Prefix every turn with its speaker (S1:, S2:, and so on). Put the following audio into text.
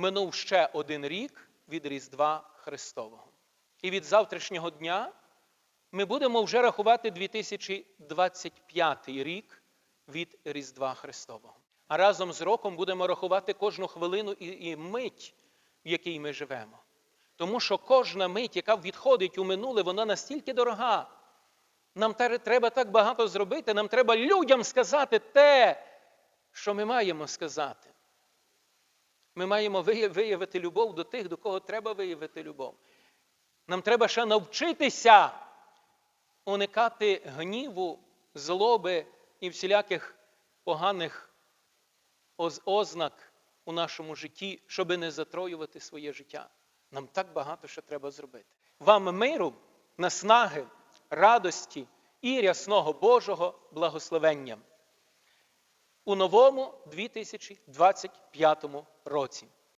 S1: минув ще один рік від Різдва Христового. І від завтрашнього дня ми будемо вже рахувати 2025 рік від Різдва Христового. А разом з роком будемо рахувати кожну хвилину і, і мить, в якій ми живемо. Тому що кожна мить, яка відходить у минуле, вона настільки дорога. Нам треба так багато зробити, нам треба людям сказати те, що ми маємо сказати. Ми маємо виявити любов до тих, до кого треба виявити любов. Нам треба ще навчитися уникати гніву, злоби і всіляких поганих ознак у нашому житті, щоби не затроювати своє життя. Нам так багато що треба зробити. Вам миру, наснаги, радості і рясного Божого благословення у новому 2025 році.